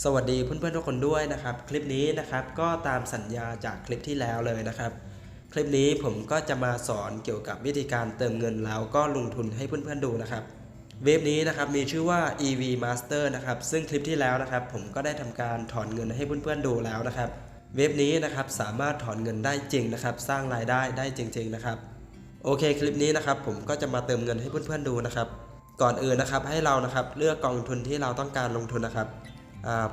สวัสดีเพื่อนๆทุกคนด้วยนะครับ คลิปนี้นะครับก็ตามสัญญาจากคลิปที่แล้วเลยนะครับ คลิปนี้ผมก็จะมาสอนเกี่ยวกับวิธีการเติมเงินแล้วก็ลงทุนให้เพื่อนๆดูนะครับเว็บนี้นะครับมีชื่อว่า EV Master นะครับซึ่งคลิปที่แล้วนะครับ ผมก็ได้ทำการถอนเงินให้เพื่อนๆดูแล้วนะครับ เว็บนี้นะครับสามารถถอนเงินได้จริงนะครับ สร้างรายได้ได้จริง ๆนะครับ โอเคคลิปนี้นะครับ ผมก็จะมาเติมเงินให้เพื่อนๆดูนะครับ ก่อนอื่นนะครับให้เรานะครับเลือกกองทุนที่เราต้องการลงทุนนะครับ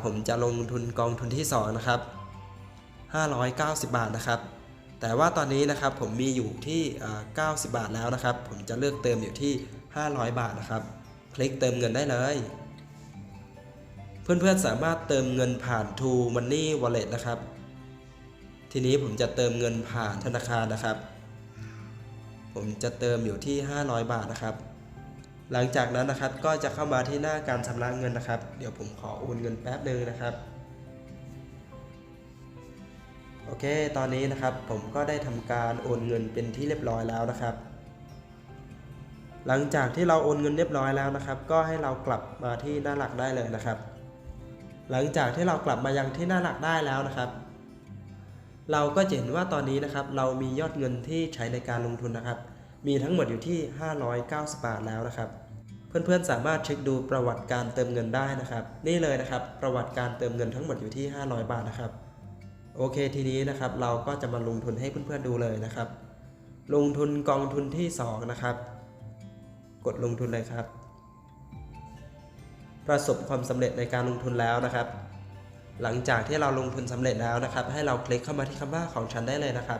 ผมจะลงทุนกองทุนที่สองนะครับ 590 บาทนะครับ แต่ว่าตอนนี้นะครับผมมีอยู่ที่อ่า90 บาทแล้วนะครับ ผมจะเลือกเติมอยู่ที่ 500 บาทนะครับ คลิกเติมเงินได้เลย เพื่อนๆสามารถเติมเงินผ่าน True Money Wallet นะครับ ทีนี้ผมจะเติมเงินผ่านธนาคารนะครับ ผมจะเติมอยู่ที่ 500 บาทนะครับ หลังจากนั้นนะครับก็จะเข้ามาที่หน้าการชำระเงินนะครับ เดี๋ยวผมขอโอนเงินแป๊บหนึ่งนะครับโอเค ตอนนี้นะครับผมก็ได้ทำการโอนเงินเป็นที่เรียบร้อยแล้วนะครับ หลังจากที่เราโอนเงินเรียบร้อยแล้วนะครับ ก็ให้เรากลับมาที่หน้าหลักได้เลยนะครับ หลังจากที่เรากลับมายังที่หน้าหลักได้แล้วนะครับ เราก็จะเห็นว่าตอนนี้นะครับเรามียอดเงินที่ใช้ในการลงทุนนะครับ มีทั้งหมดอยู่ที่ 590 บาทแล้วนะครับ เพื่อนๆสามารถเช็คดูประวัติการเติมเงินได้นะครับ นี่เลยนะครับ ประวัติการเติมเงินทั้งหมดอยู่ที่ 500 บาทนะครับ โอเคทีนี้นะครับเราก็จะมาลงทุนให้เพื่อนๆดูเลยนะครับ ลงทุนกองทุนที่ 2 นะครับ กดลงทุนเลยครับ ประสบความสำเร็จในการลงทุนแล้วนะครับ หลังจากที่เราลงทุนสำเร็จแล้วนะครับ ให้เราคลิกเข้ามาที่คำว่าของฉันได้เลยนะครับ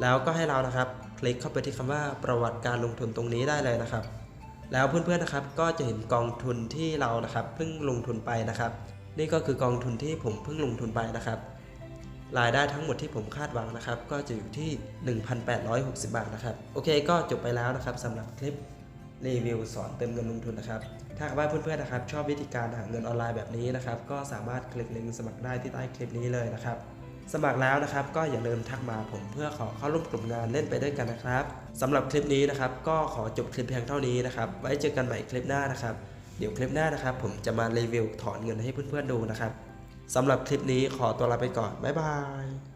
แล้วก็ให้เรานะครับ คลิกเข้าไปที่คำว่าประวัติการลงทุนตรงนี้ได้เลยนะครับ แล้วเพื่อนๆนะครับก็จะเห็นกองทุนที่เรานะครับเพิ่งลงทุนไปนะครับ นี่ก็คือกองทุนที่ผมเพิ่งลงทุนไปนะครับ รายได้ทั้งหมดที่ผมคาดหวังนะครับ ก็จะอยู่ที่ 1,860 บาทนะครับโอเค ก็จบไปแล้วนะครับสำหรับคลิปรีวิวสอนเติมเงินลงทุนนะครับ ถ้าว่าเพื่อนๆนะครับ ชอบวิธีการหาเงินออนไลน์แบบนี้นะครับ ก็สามารถคลิกลิงก์สมัครได้ที่ใต้คลิปนี้เลยนะครับ สมัครแล้วนะครับก็อย่าลืมทักมาผมเพื่อขอเข้าร่วมกลุ่มงานเล่นไปด้วยกันนะครับสำหรับคลิปนี้นะครับ ก็ขอจบคลิปเพียงเท่านี้นะครับ ไว้เจอกันใหม่คลิปหน้านะครับ เดี๋ยวคลิปหน้านะครับ ผมจะมารีวิวถอนเงินให้เพื่อนๆดูนะครับสำหรับคลิปนี้ขอตัวลาไปก่อนบ๊ายบาย